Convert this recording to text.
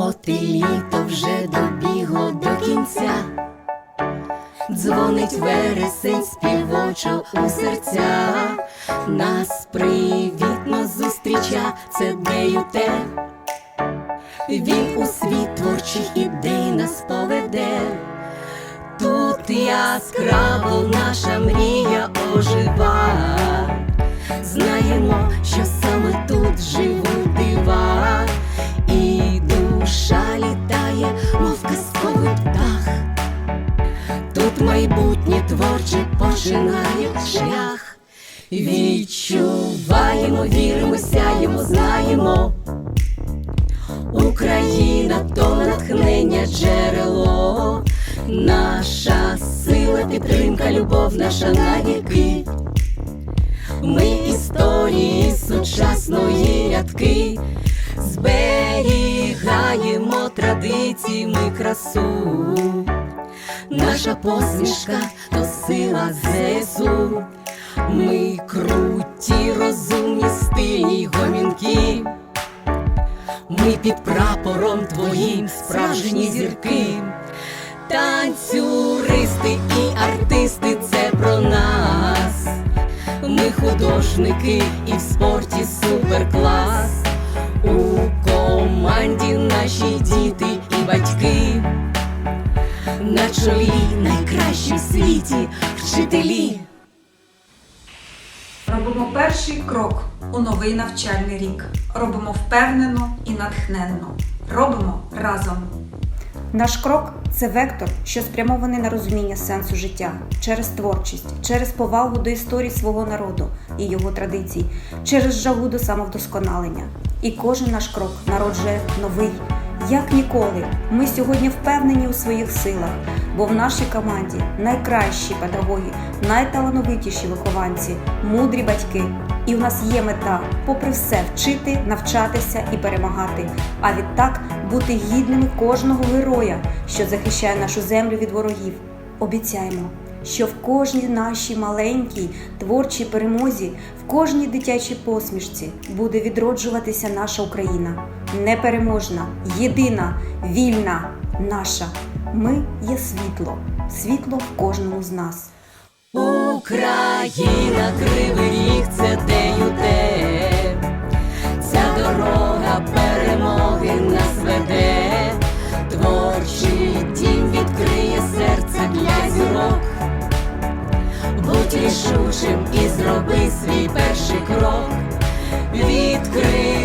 От і літо вже добігло до кінця, дзвонить вересень співочо у серця, нас привітно зустріча, це деюте. Він у світ творчих ідей нас поведе. Тут яскраво наша мрія ожива. Знаємо, що саме тут і душа літає, мов казковий птах. Тут майбутнє творче починає шлях. Відчуваємо, віримо, сяємо, знаємо. Україна то натхнення джерело, наша сила, підтримка, любов, наша навіки. Ми історії сучасної традиції, ми красу. Наша посмішка то сила ЗСУ. Ми круті, розумні, стильні гомінки. Ми під прапором твоїм справжні зірки, танцюристи і артисти це про нас. Ми художники і в спорті суперклас. У команді На чолі найкращі в світі вчителі. Робимо перший крок у новий навчальний рік. Робимо впевнено і натхненно. Робимо разом. Наш крок це вектор, що спрямований на розуміння сенсу життя через творчість, через повагу до історії свого народу і його традицій, через жагу до самовдосконалення. І кожен наш крок народжує новий. Як ніколи, ми сьогодні впевнені у своїх силах, бо в нашій команді найкращі педагоги, найталановитіші вихованці, мудрі батьки. І в нас є мета, попри все, вчити, навчатися і перемагати. А відтак бути гідними кожного героя, що захищає нашу землю від ворогів. Обіцяємо, що в кожній нашій маленькій творчій перемозі, в кожній дитячій посмішці буде відроджуватися наша Україна. Непереможна, єдина, вільна, наша. Ми є світло, світло в кожному з нас. Україна, рішучим і зроби свій перший крок. Відкриваємо